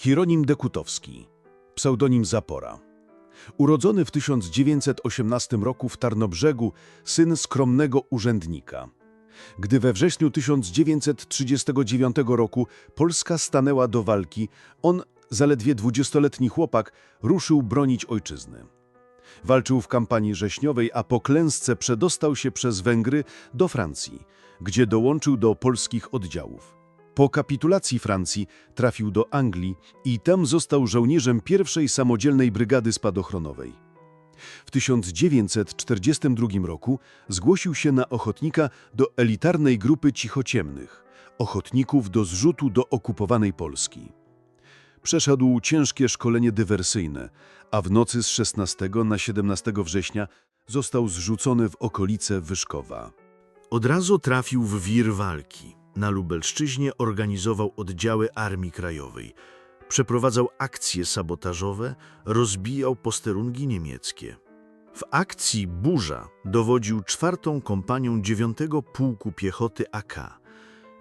Hieronim Dekutowski, pseudonim Zapora. Urodzony w 1918 roku w Tarnobrzegu, syn skromnego urzędnika. Gdy we wrześniu 1939 roku Polska stanęła do walki, on, zaledwie dwudziestoletni chłopak, ruszył bronić ojczyzny. Walczył w kampanii wrześniowej, a po klęsce przedostał się przez Węgry do Francji, gdzie dołączył do polskich oddziałów. Po kapitulacji Francji trafił do Anglii i tam został żołnierzem pierwszej samodzielnej brygady spadochronowej. W 1942 roku zgłosił się na ochotnika do elitarnej grupy cichociemnych, ochotników do zrzutu do okupowanej Polski. Przeszedł ciężkie szkolenie dywersyjne, a w nocy z 16 na 17 września został zrzucony w okolice Wyszkowa. Od razu trafił w wir walki. Na Lubelszczyźnie organizował oddziały Armii Krajowej. Przeprowadzał akcje sabotażowe, rozbijał posterunki niemieckie. W akcji Burza dowodził czwartą kompanią 9 Pułku Piechoty AK.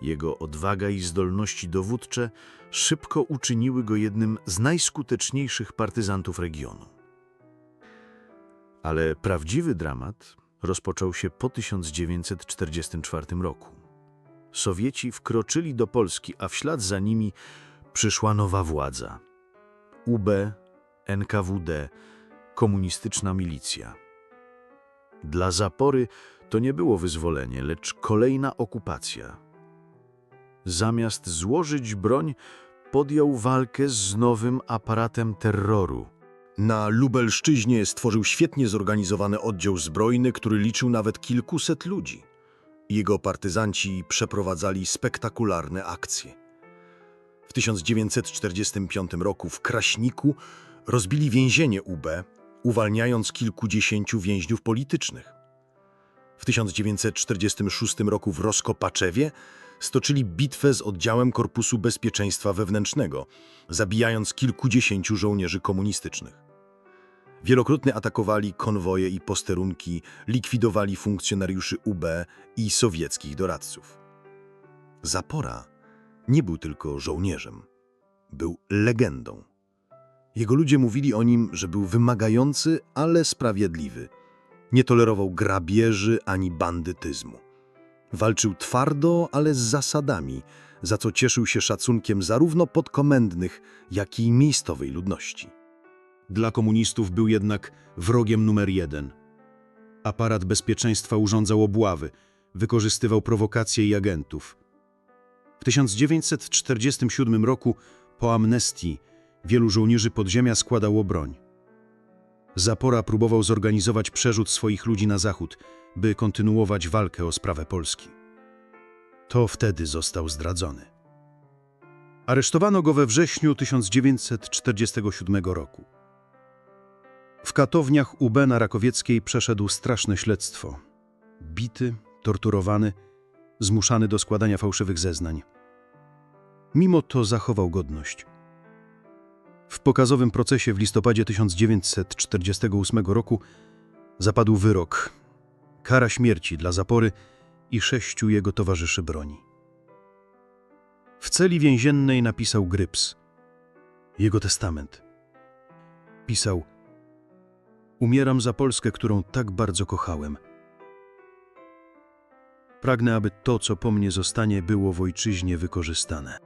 Jego odwaga i zdolności dowódcze szybko uczyniły go jednym z najskuteczniejszych partyzantów regionu. Ale prawdziwy dramat rozpoczął się po 1944 roku. Sowieci wkroczyli do Polski, a w ślad za nimi przyszła nowa władza. UB, NKWD, komunistyczna milicja. Dla zapory to nie było wyzwolenie, lecz kolejna okupacja. Zamiast złożyć broń, podjął walkę z nowym aparatem terroru. Na Lubelszczyźnie stworzył świetnie zorganizowany oddział zbrojny, który liczył nawet kilkuset ludzi. Jego partyzanci przeprowadzali spektakularne akcje. W 1945 roku w Kraśniku rozbili więzienie UB, uwalniając kilkudziesięciu więźniów politycznych. W 1946 roku w Roskopaczewie stoczyli bitwę z oddziałem Korpusu Bezpieczeństwa Wewnętrznego, zabijając kilkudziesięciu żołnierzy komunistycznych. Wielokrotnie atakowali konwoje i posterunki, likwidowali funkcjonariuszy UB i sowieckich doradców. Zapora nie był tylko żołnierzem, był legendą. Jego ludzie mówili o nim, że był wymagający, ale sprawiedliwy. Nie tolerował grabieży ani bandytyzmu. Walczył twardo, ale z zasadami, za co cieszył się szacunkiem zarówno podkomendnych, jak i miejscowej ludności. Dla komunistów był jednak wrogiem numer jeden. Aparat bezpieczeństwa urządzał obławy, wykorzystywał prowokacje i agentów. W 1947 roku, po amnestii, wielu żołnierzy podziemia składało broń. Zapora próbował zorganizować przerzut swoich ludzi na zachód, by kontynuować walkę o sprawę Polski. To wtedy został zdradzony. Aresztowano go we wrześniu 1947 roku. W katowniach UB na Rakowieckiej przeszedł straszne śledztwo. Bity, torturowany, zmuszany do składania fałszywych zeznań. Mimo to zachował godność. W pokazowym procesie w listopadzie 1948 roku zapadł wyrok kara śmierci dla zapory i sześciu jego towarzyszy broni. W celi więziennej napisał Gryps. Jego testament. Pisał Umieram za Polskę, którą tak bardzo kochałem. Pragnę, aby to, co po mnie zostanie, było w ojczyźnie wykorzystane.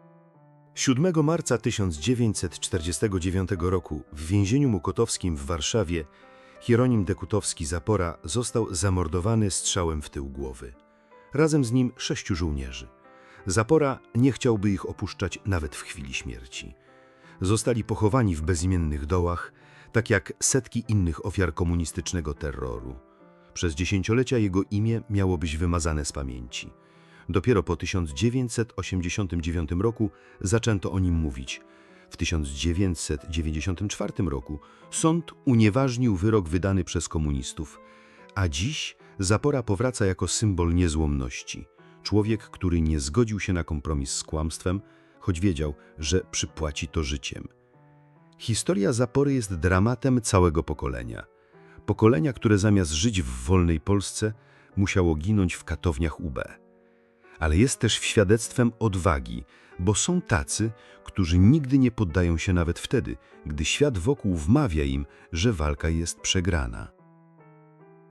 7 marca 1949 roku w więzieniu Mokotowskim w Warszawie Hieronim Dekutowski Zapora został zamordowany strzałem w tył głowy. Razem z nim sześciu żołnierzy. Zapora nie chciałby ich opuszczać nawet w chwili śmierci. Zostali pochowani w bezimiennych dołach, tak jak setki innych ofiar komunistycznego terroru. Przez dziesięciolecia jego imię miało być wymazane z pamięci. Dopiero po 1989 roku zaczęto o nim mówić. W 1994 roku sąd unieważnił wyrok wydany przez komunistów, a dziś Zapora powraca jako symbol niezłomności. Człowiek, który nie zgodził się na kompromis z kłamstwem, choć wiedział, że przypłaci to życiem. Historia Zapory jest dramatem całego pokolenia. Pokolenia, które zamiast żyć w wolnej Polsce, musiało ginąć w katowniach UB. ale jest też świadectwem odwagi, bo są tacy, którzy nigdy nie poddają się nawet wtedy, gdy świat wokół wmawia im, że walka jest przegrana.